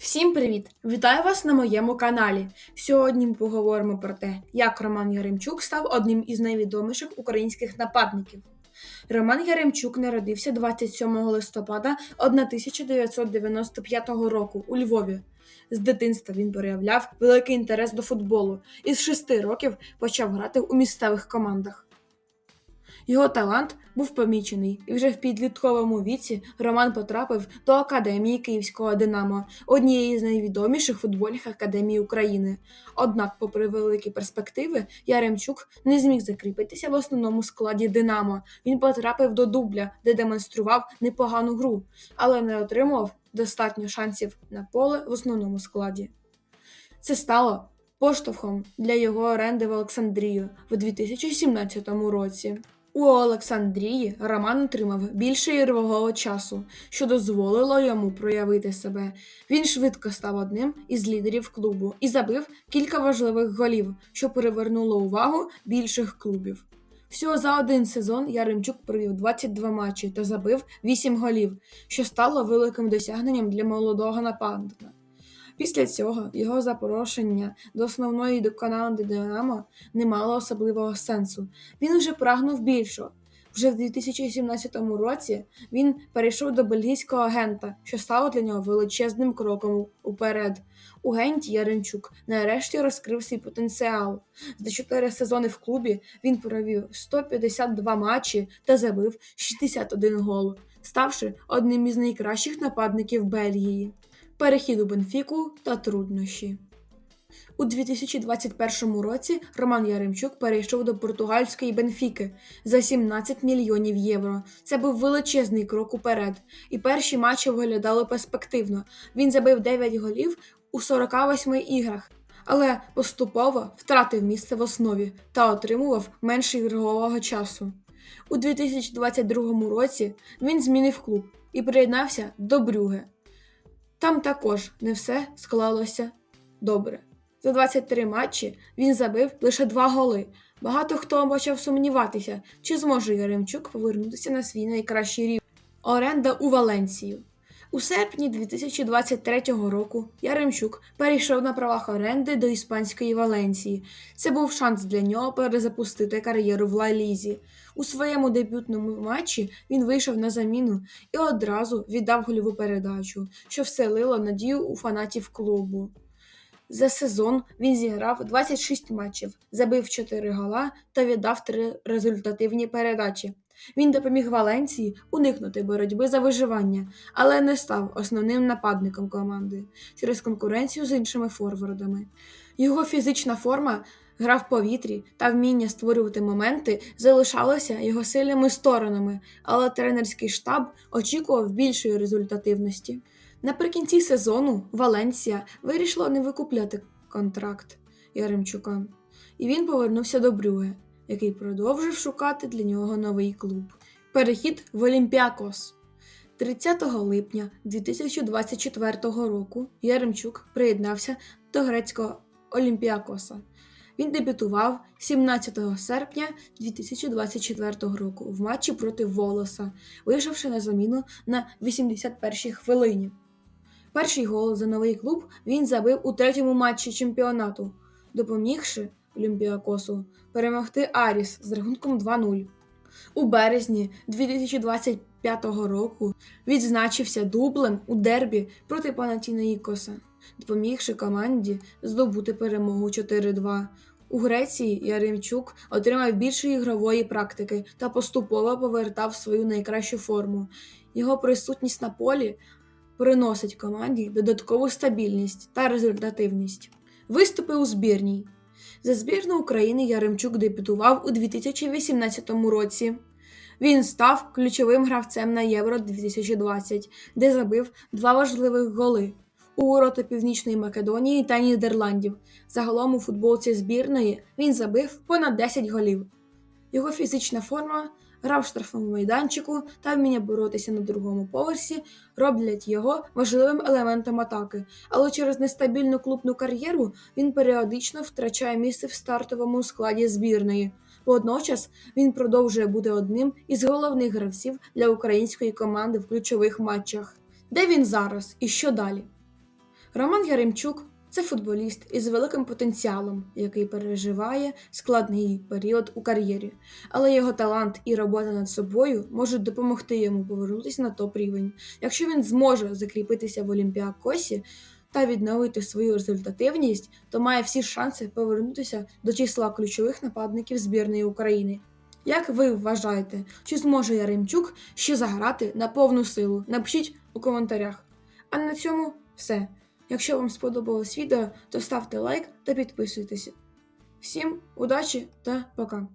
Всім привіт! Вітаю вас на моєму каналі. Сьогодні ми поговоримо про те, як Роман Яремчук став одним із найвідоміших українських нападників. Роман Яремчук народився 27 листопада 1995 року у Львові. З дитинства він проявляв великий інтерес до футболу і з шести років почав грати у місцевих командах. Його талант був помічений, і вже в підлітковому віці Роман потрапив до Академії Київського Динамо, однієї з найвідоміших футбольних академій України. Однак, попри великі перспективи, Яремчук не зміг закріпитися в основному складі Динамо. Він потрапив до дубля, де демонстрував непогану гру, але не отримав достатньо шансів на поле в основному складі. Це стало поштовхом для його оренди в Олександрію в 2017 році. У Олександрії Роман отримав більше ігрового часу, що дозволило йому проявити себе. Він швидко став одним із лідерів клубу і забив кілька важливих голів, що перевернуло увагу більших клубів. Всього за один сезон Яремчук провів 22 матчі та забив 8 голів, що стало великим досягненням для молодого нападника. Після цього його запрошення до основної команди Динамо не мало особливого сенсу. Він уже прагнув більшого. Вже в 2017 році він перейшов до бельгійського агента, що стало для нього величезним кроком уперед. У Генті Яремчук нарешті розкрив свій потенціал. За чотири сезони в клубі він провів 152 матчі та забив 61 гол, ставши одним із найкращих нападників Бельгії перехід у Бенфіку та труднощі. У 2021 році Роман Яремчук перейшов до португальської Бенфіки за 17 мільйонів євро. Це був величезний крок уперед, і перші матчі виглядали перспективно. Він забив 9 голів у 48 іграх, але поступово втратив місце в основі та отримував менше ігрового часу. У 2022 році він змінив клуб і приєднався до Брюге. Там також не все склалося добре. За 23 матчі він забив лише два голи. Багато хто почав сумніватися, чи зможе Яремчук повернутися на свій найкращий рівень. Оренда у Валенцію. У серпні 2023 року Яремчук перейшов на правах оренди до іспанської Валенції. Це був шанс для нього перезапустити кар'єру в Ла-Лізі. У своєму дебютному матчі він вийшов на заміну і одразу віддав гольову передачу, що вселило надію у фанатів клубу. За сезон він зіграв 26 матчів, забив 4 гола та віддав 3 результативні передачі. Він допоміг Валенції уникнути боротьби за виживання, але не став основним нападником команди через конкуренцію з іншими форвардами. Його фізична форма, гра в повітрі та вміння створювати моменти залишалися його сильними сторонами, але тренерський штаб очікував більшої результативності. Наприкінці сезону Валенсія вирішила не викупляти контракт Яремчука, і він повернувся до Брюге який продовжив шукати для нього новий клуб. Перехід в Олімпіакос. 30 липня 2024 року Яремчук приєднався до грецького Олімпіакоса. Він дебютував 17 серпня 2024 року в матчі проти Волоса, вийшовши на заміну на 81-й хвилині. Перший гол за новий клуб він забив у третьому матчі чемпіонату, допомігши Олімпіакосу перемогти Аріс з рахунком 2-0. У березні 2025 року відзначився дублем у дербі проти Панатінаїкоса, допомігши команді здобути перемогу 4-2. У Греції Яремчук отримав більше ігрової практики та поступово повертав свою найкращу форму. Його присутність на полі приносить команді додаткову стабільність та результативність. Виступи у збірній. За збірну України Яремчук дебютував у 2018 році. Він став ключовим гравцем на Євро 2020, де забив два важливих голи у ворота Північної Македонії та Нідерландів. Загалом у футболці збірної він забив понад 10 голів. Його фізична форма гра в штрафному майданчику та вміння боротися на другому поверсі роблять його важливим елементом атаки, але через нестабільну клубну кар'єру він періодично втрачає місце в стартовому складі збірної. Водночас він продовжує бути одним із головних гравців для української команди в ключових матчах. Де він зараз і що далі? Роман Яремчук це футболіст із великим потенціалом, який переживає складний період у кар'єрі, але його талант і робота над собою можуть допомогти йому повернутися на топ рівень. Якщо він зможе закріпитися в Олімпіакосі та відновити свою результативність, то має всі шанси повернутися до числа ключових нападників збірної України. Як ви вважаєте, чи зможе Яремчук ще заграти на повну силу? Напишіть у коментарях. А на цьому все. Якщо вам сподобалось відео, то ставте лайк та підписуйтесь. Всім удачі та пока!